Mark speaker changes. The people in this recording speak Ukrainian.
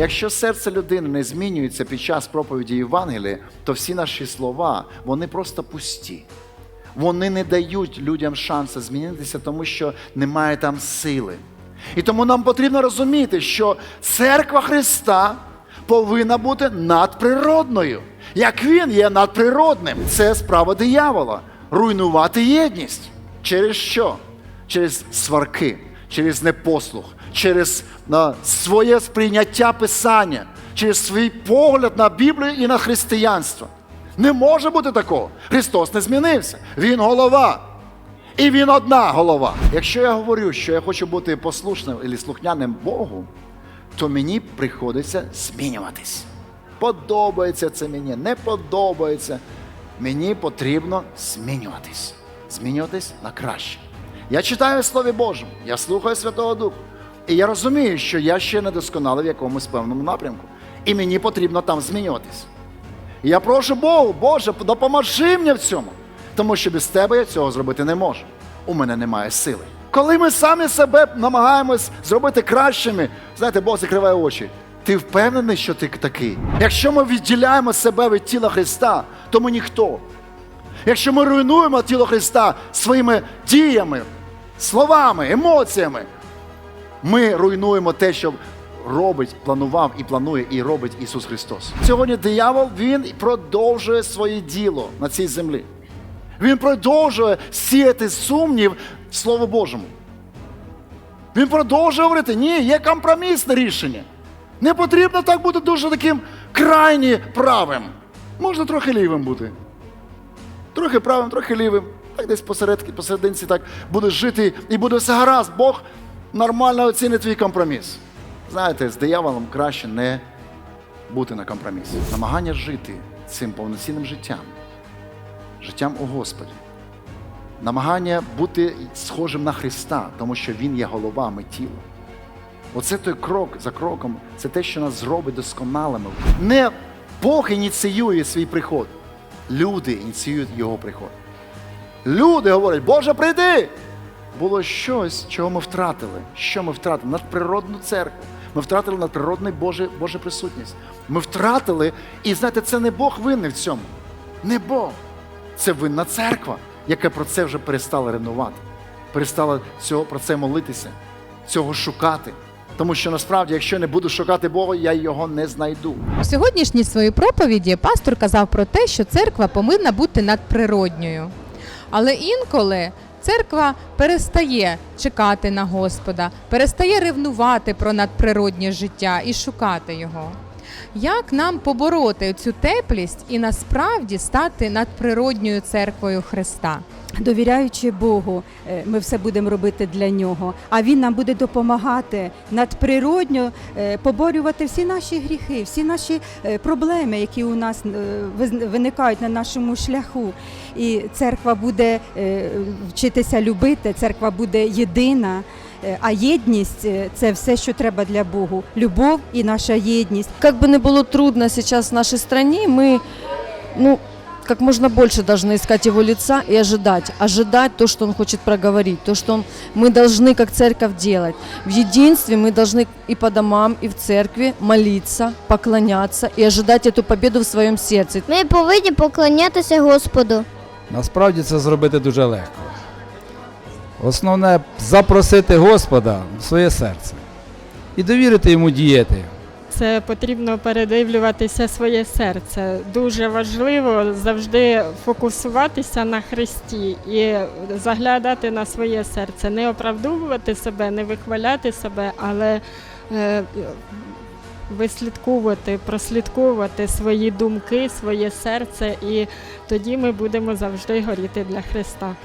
Speaker 1: Якщо серце людини не змінюється під час проповіді Євангелія, то всі наші слова вони просто пусті. Вони не дають людям шансу змінитися, тому що немає там сили. І тому нам потрібно розуміти, що церква Христа повинна бути надприродною. Як він є надприродним, це справа диявола руйнувати єдність. Через що? Через сварки, через непослух, через своє сприйняття Писання, через свій погляд на Біблію і на християнство. Не може бути такого. Христос не змінився. Він голова. І він одна голова. Якщо я говорю, що я хочу бути послушним і слухняним Богу, то мені приходиться змінюватись. Подобається це мені, не подобається. Мені потрібно змінюватись. Змінюватись на краще. Я читаю Слові Божому, я слухаю Святого Духа. І я розумію, що я ще не досконалий в якомусь певному напрямку. І мені потрібно там змінюватись. І я прошу Богу, Боже, допоможи мені в цьому. Тому що без тебе я цього зробити не можу. У мене немає сили. Коли ми самі себе намагаємось зробити кращими, знаєте, Бог закриває очі. Ти впевнений, що ти такий? Якщо ми відділяємо себе від тіла Христа, то ми ніхто. Якщо ми руйнуємо тіло Христа своїми діями, словами, емоціями, ми руйнуємо те, що робить, планував і планує, і робить Ісус Христос. Сьогодні диявол він продовжує своє діло на цій землі. Він продовжує сіяти сумнів в Слово Божому. Він продовжує говорити, ні, є компромісне рішення. Не потрібно так бути дуже таким крайні правим. Можна трохи лівим бути. Трохи правим, трохи лівим. Так десь посерединці так будеш жити і буде все гаразд. Бог нормально оцінить твій компроміс. Знаєте, з дияволом краще не бути на компромісі. Намагання жити цим повноцінним життям, життям у Господі. Намагання бути схожим на Христа, тому що Він є голова, ми тіло. Оце той крок за кроком, це те, що нас зробить досконалими. Не Бог ініціює свій приход, люди ініціюють його приход. Люди говорять, Боже, прийди! Було щось, чого ми втратили. Що ми втратили? Надприродну церкву. Ми втратили надприродну Боже, Божу присутність. Ми втратили, і знаєте, це не Бог винний в цьому. Не Бог. Це винна церква, яка про це вже перестала ревнувати, перестала цього, про це молитися, цього шукати. Тому що насправді, якщо не буду шукати Бога, я його не знайду.
Speaker 2: У сьогоднішній своїй проповіді пастор казав про те, що церква повинна бути надприродньою. Але інколи церква перестає чекати на Господа, перестає ревнувати про надприроднє життя і шукати його. Як нам побороти цю теплість і насправді стати надприродньою церквою Христа?
Speaker 3: Довіряючи Богу, е, ми все будемо робити для нього. А Він нам буде допомагати надприродньо е, поборювати всі наші гріхи, всі наші е, проблеми, які у нас виникають на нашому шляху. І церква буде вчитися любити, церква буде єдина. Е, А єдність е, це все, що треба для Богу. Любов і наша єдність.
Speaker 4: Как бы ни было трудно сейчас в нашей стране, мы, ну, как можно больше должны искать его лица и ожидать. Ожидать то, что он хочет проговорить, то, что он, мы должны как церковь делать. В единстве мы должны и по домам, и в церкви молиться, поклоняться и ожидать эту победу в своем сердце.
Speaker 5: Ми повинні поклонятися Господу.
Speaker 6: Насправді це зробити дуже легко. Основне запросити Господа в своє серце і довірити йому діяти.
Speaker 7: Це потрібно передивлюватися своє серце. Дуже важливо завжди фокусуватися на Христі і заглядати на своє серце, не оправдовувати себе, не вихваляти себе, але е, вислідковувати, прослідковувати свої думки, своє серце, і тоді ми будемо завжди горіти для Христа.